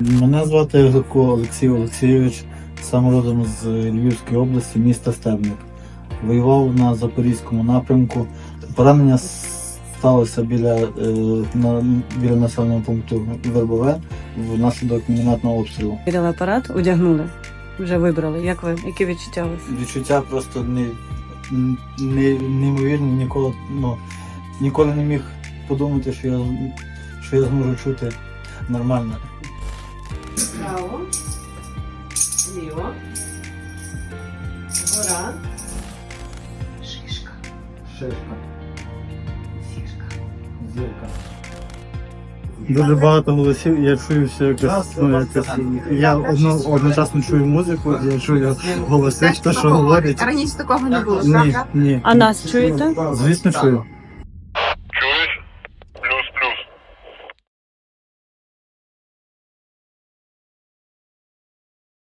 Мене звати Гурко Олексій Олексійович, сам родом з Львівської області, міста Стебник. Воював на Запорізькому напрямку. Поранення сталося біля, е, на, біля населеного пункту Вербове внаслідок мінометного обстрілу. Віддали апарат, одягнули, вже вибрали. Як ви? Які відчуття у вас? Відчуття просто не, не, неймовірні, ніколи, ну, ніколи не міг подумати, що я, що я зможу чути нормально. Право, ліво, гора, шишка, Шишка, фішка. зірка. Дуже багато голосів, я чую все якось, ну, якось я одно, одночасно чую музику, я чую голоси, те, що говорять. Раніше такого не було, Ні, правда? ні. А нас чуєте? Звісно, чую.